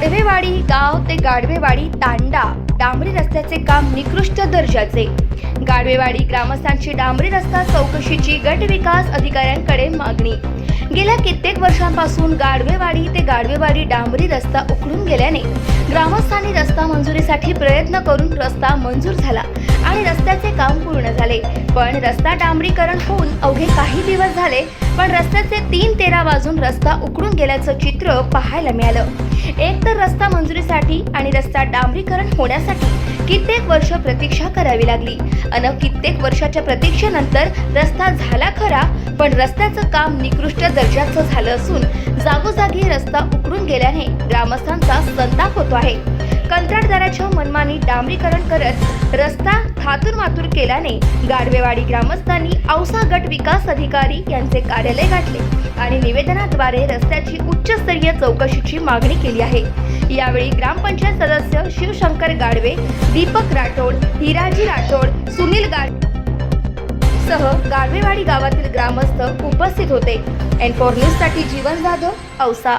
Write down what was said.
गाढवेवाडी गाव ते गाढवेवाडी तांडा डांबरी रस्त्याचे काम निकृष्ट दर्जाचे. गाढवेवाडी ग्रामस्थांची डांबरी रस्ता चौकशीची गट विकास अधिकाऱ्यांकडे मागणी. गेल्या कित्येक वर्षांपासून गाढवेवाडी ते गाढवेवाडी डांबरी रस्ता उखडून गेल्याने ग्रामस्थांनी रस्ता मंजुरीसाठी प्रयत्न करून रस्ता मंजूर झाला आणि रस्त्याचे काम पूर्ण झाले. पण रस्ता डांबरीकरण होऊन अवघे काही दिवस झाले पण रस्त्याचे तीन तेरा वाजून रस्ता उकडून गेल्याचं चित्र पाहायला मिळालं. एक मंजुरीसाठी आणि रस्ता डांबरीकरण होण्यासाठी कित्येक वर्ष प्रतीक्षा करावी लागली. अन कित्येक वर्षाच्या प्रतीक्षेनंतर रस्ता झाला खरा पण रस्त्याचं काम निकृष्ट दर्जाचं झालं असून जागोजागी रस्ता उकडून गेल्याने ग्रामस्थांचा संताप होतो आहे. कंत्राटदाराच्या मनमानी डांबरीकरण करत रस्ता थातूर मातूर केल्याने गाडवेवाडी ग्रामस्थांनी औसा गट विकास अधिकारी यांचे कार्यालय गाठले आणि निवेदनाद्वारे रस्त्याची उच्चस्तरीय चौकशीची मागणी केली आहे. यावेळी ग्रामपंचायत सदस्य शिवशंकर गाडवे दीपक राठोड हिराजी राठोड सुनील गाड सह गाडवेवाडी गावातील ग्रामस्थ उपस्थित होते. एन फोर न्यूजसाठी जीवन जाधव औसा